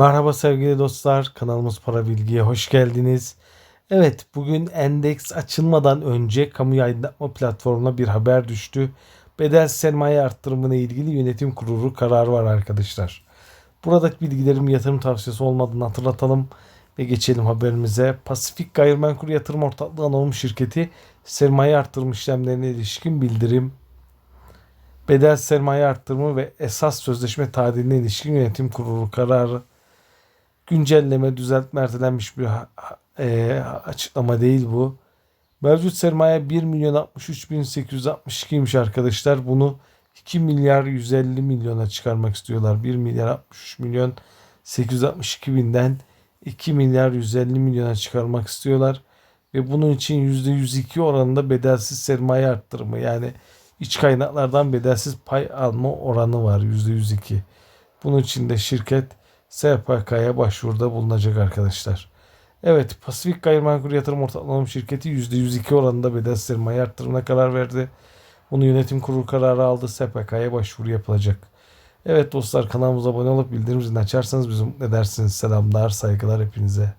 Merhaba sevgili dostlar, kanalımız Para Bilgi'ye hoş geldiniz. Evet, bugün endeks açılmadan önce kamu aydınlatma platformuna bir haber düştü. Bedel sermaye arttırımına ilgili yönetim kurulu kararı var arkadaşlar. Buradaki bilgilerim yatırım tavsiyesi olmadığını hatırlatalım ve geçelim haberimize. Pasifik Gayrimenkul Yatırım Ortaklığı Anonim Şirketi sermaye arttırım işlemlerine ilişkin bildirim bedel sermaye arttırımı ve esas sözleşme tadiline ilişkin yönetim kurulu kararı güncelleme, düzeltme ertelenmiş bir e, açıklama değil bu. Mevcut sermaye 1 milyon 63 bin 862'ymiş arkadaşlar. Bunu 2 milyar 150 milyona çıkarmak istiyorlar. 1 milyar 63 milyon 862 binden 2 milyar 150 milyona çıkarmak istiyorlar. Ve bunun için %102 oranında bedelsiz sermaye arttırımı yani iç kaynaklardan bedelsiz pay alma oranı var %102. Bunun için de şirket SPK'ya başvuruda bulunacak arkadaşlar. Evet Pasifik Gayrimenkul Yatırım Ortaklığı Şirketi %102 oranında bedel sermaye arttırımına karar verdi. Bunu yönetim kurulu kararı aldı. SPK'ya başvuru yapılacak. Evet dostlar kanalımıza abone olup bildirim zilini açarsanız bizi mutlu edersiniz. Selamlar, saygılar hepinize.